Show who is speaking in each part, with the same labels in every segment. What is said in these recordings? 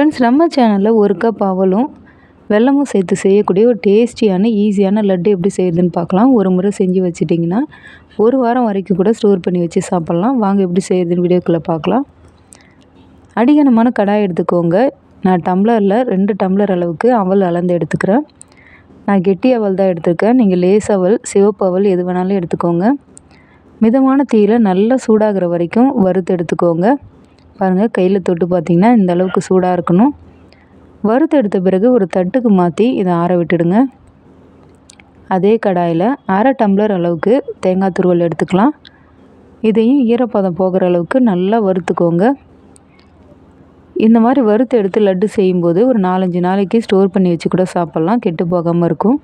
Speaker 1: Friends நம்ம சேனலில் ஒரு கப் அவலும் வெல்லமும் சேர்த்து செய்யக்கூடிய ஒரு டேஸ்டியான ஈஸியான லட்டு எப்படி செய்யுதுன்னு பார்க்கலாம். ஒரு முறை செஞ்சு வச்சுட்டிங்கன்னா ஒரு வாரம் வரைக்கும் கூட ஸ்டோர் பண்ணி வச்சு சாப்பிட்லாம். வாங்க எப்படி செய்யுதுன்னு வீடியோக்குள்ளே பார்க்கலாம். அடிகனமான கடாய் எடுத்துக்கோங்க. நான் டம்ளரில் ரெண்டு டம்ளர் அளவுக்கு அவல் அளந்து எடுத்துக்கிறேன். நான் கெட்டி அவல் தான் எடுத்துருக்கேன். நீங்கள் லேஸ் அவல் சிவப்பு அவல் எது வேணாலும் எடுத்துக்கோங்க. மிதமான தீயில் நல்லா சூடாகிற வரைக்கும் வறுத்து எடுத்துக்கோங்க. பாருங்கள் கையில் தொட்டு பார்த்திங்கன்னா இந்த அளவுக்கு சூடாக இருக்கணும். வறுத்து எடுத்த பிறகு ஒரு தட்டுக்கு மாற்றி இதை ஆற விட்டுடுங்க. அதே கடாயில் அரை டம்ளர் அளவுக்கு தேங்காய் துருவல் எடுத்துக்கலாம். இதையும் ஈரப்பதம் போகிற அளவுக்கு நல்லா வறுத்துக்கோங்க. இந்த மாதிரி வறுத்து எடுத்து லட்டு செய்யும்போது ஒரு நாலஞ்சு நாளைக்கு ஸ்டோர் பண்ணி வச்சு கூட சாப்பிட்லாம் கெட்டு போகாமல் இருக்கும்.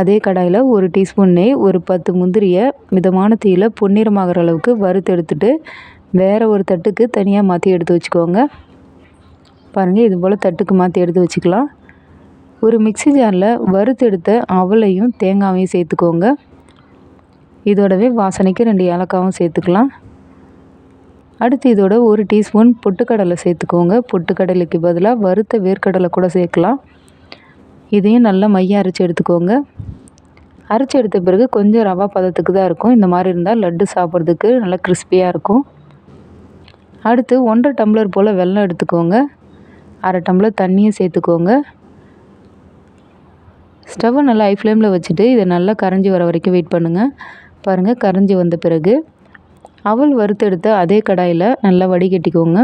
Speaker 1: அதே கடாயில் ஒரு டீஸ்பூன் நெய் ஒரு பத்து முந்திரியை மிதமான தீயில் பொன்னிறமாகிற அளவுக்கு வறுத்து எடுத்துட்டு வேறு ஒரு தட்டுக்கு தனியாக மாற்றி எடுத்து வச்சுக்கோங்க. பாருங்கள் இது போல் தட்டுக்கு மாற்றி எடுத்து வச்சுக்கலாம். ஒரு மிக்சி ஜாரில் வறுத்தெடுத்த அவளையும் அவலையும் தேங்காவையும் சேர்த்துக்கோங்க. இதோடவே வாசனைக்கு ரெண்டு ஏலக்காவும் சேர்த்துக்கலாம். அடுத்து இதோட ஒரு டீஸ்பூன் பொட்டுக்கடலை சேர்த்துக்கோங்க. பொட்டுக்கடலைக்கு பதிலாக வறுத்த வேர்க்கடலை கூட சேர்க்கலாம். இதையும் நல்லா மையம் அரைச்சி எடுத்துக்கோங்க. அரைச்சி எடுத்த பிறகு கொஞ்சம் ரவா பதத்துக்கு தான் இருக்கும். இந்த மாதிரி இருந்தால் லட்டு சாப்பிட்றதுக்கு நல்லா கிறிஸ்பியாக இருக்கும். அடுத்து ஒன்றரை டம்ளர் போல் வெல்லம் எடுத்துக்கோங்க. அரை டம்ளர் தண்ணியும் சேர்த்துக்கோங்க. ஸ்டவ்வை நல்லா ஹை ஃப்ளேமில் வச்சுட்டு இதை நல்லா கரைஞ்சி வர வரைக்கும் வெயிட் பண்ணுங்கள் பாருங்கள் கரைஞ்சி வந்த பிறகு அவல் வறுத்தெடுத்த அதே கடாயில் நல்லா வடிகட்டிக்கோங்க.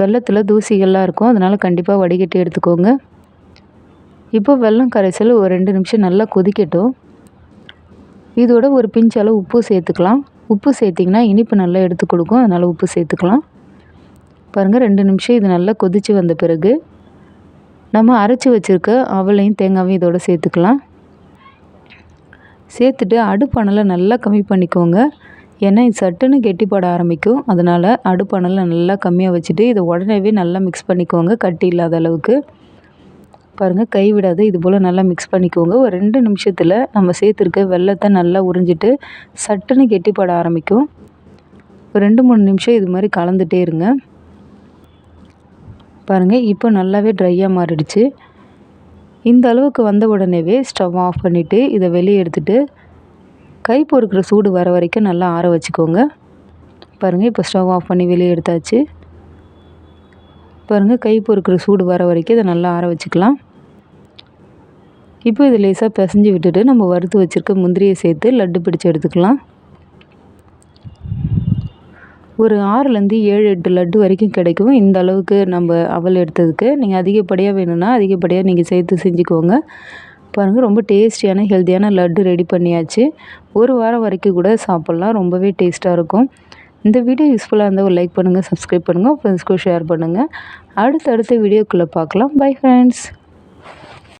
Speaker 1: வெள்ளத்தில் தூசிகள்லாம் இருக்கும் அதனால் கண்டிப்பாக வடிகட்டி எடுத்துக்கோங்க. இப்போ வெள்ளம் கரைசல் ஒரு ரெண்டு நிமிஷம் நல்லா கொதிக்கட்டும். இதோட ஒரு பிஞ்ச் அளவு உப்பு சேர்த்துக்கலாம். உப்பு சேர்த்திங்கன்னா இனிப்பு நல்லா எடுத்து கொடுக்கும். அதனால் உப்பு சேர்த்துக்கலாம். பாருங்கள் ரெண்டு நிமிஷம் இது நல்லா கொதித்து வந்த பிறகு நம்ம அரைச்சி வச்சுருக்க அவளையும் தேங்காயும் இதோட சேர்த்துக்கலாம். சேர்த்துட்டு அடுப்பணலை நல்லா கம்மி பண்ணிக்கோங்க. ஏன்னா இது சட்டுன்னு கெட்டிப்பட ஆரம்பிக்கும். அதனால் அடுப்பணலை நல்லா கம்மியாக வச்சுட்டு இதை உடனேவே நல்லா மிக்ஸ் பண்ணிக்கோங்க. கட்டி இல்லாத அளவுக்கு. பாருங்கள் கை விடாது இது போல் நல்லா மிக்ஸ் பண்ணிக்கோங்க. ஒரு ரெண்டு நிமிஷத்தில் நம்ம சேர்த்துருக்க வெள்ளத்தை நல்லா உறிஞ்சிட்டு சட்டுன்னு கெட்டிப்பட ஆரம்பிக்கும். ஒரு ரெண்டு மூணு நிமிஷம் இது மாதிரி கலந்துகிட்டே இருங்க. பாருங்கள் இப்போ நல்லாவே ட்ரையாக மாறிடுச்சு. இந்த அளவுக்கு வந்த உடனேவே ஸ்டவ் ஆஃப் பண்ணிவிட்டு இதை வெளியே எடுத்துகிட்டு கை பொறுக்கிற சூடு வர வரைக்கும் நல்லா ஆற வச்சுக்கோங்க. பாருங்கள் இப்போ ஸ்டவ் ஆஃப் பண்ணி வெளியே எடுத்தாச்சு. பாருங்கள் கை பொறுக்கிற சூடு வர வரைக்கும் இதை நல்லா ஆற வச்சுக்கலாம். இப்போ இது லேசாக பிசைஞ்சு விட்டுட்டு நம்ம வறுத்து வச்சுருக்க முந்திரியை சேர்த்து லட்டு பிடிச்சி எடுத்துக்கலாம். ஒரு ஆறுலேருந்து ஏழு எட்டு லட்டு வரைக்கும் கிடைக்கும். இந்த அளவுக்கு நம்ம அவல் எடுத்ததுக்கு. நீங்கள் அதிகப்படியாக வேணும்னா அதிகப்படியாக நீங்கள் சேர்த்து செஞ்சுக்கோங்க. பாருங்கள் ரொம்ப டேஸ்டியான ஹெல்த்தியான லட்டு ரெடி பண்ணியாச்சு. ஒரு வாரம் வரைக்கும் கூட சாப்பிட்லாம். ரொம்பவே டேஸ்ட்டாக இருக்கும். இந்த வீடியோ யூஸ்ஃபுல்லாக இருந்தால் ஒரு லைக் பண்ணுங்கள் சப்ஸ்கிரைப் பண்ணுங்கள் ஃப்ரெண்ட்ஸ்க்கும் ஷேர் பண்ணுங்கள் அடுத்தடுத்த வீடியோக்குள்ளே பார்க்கலாம். Bye friends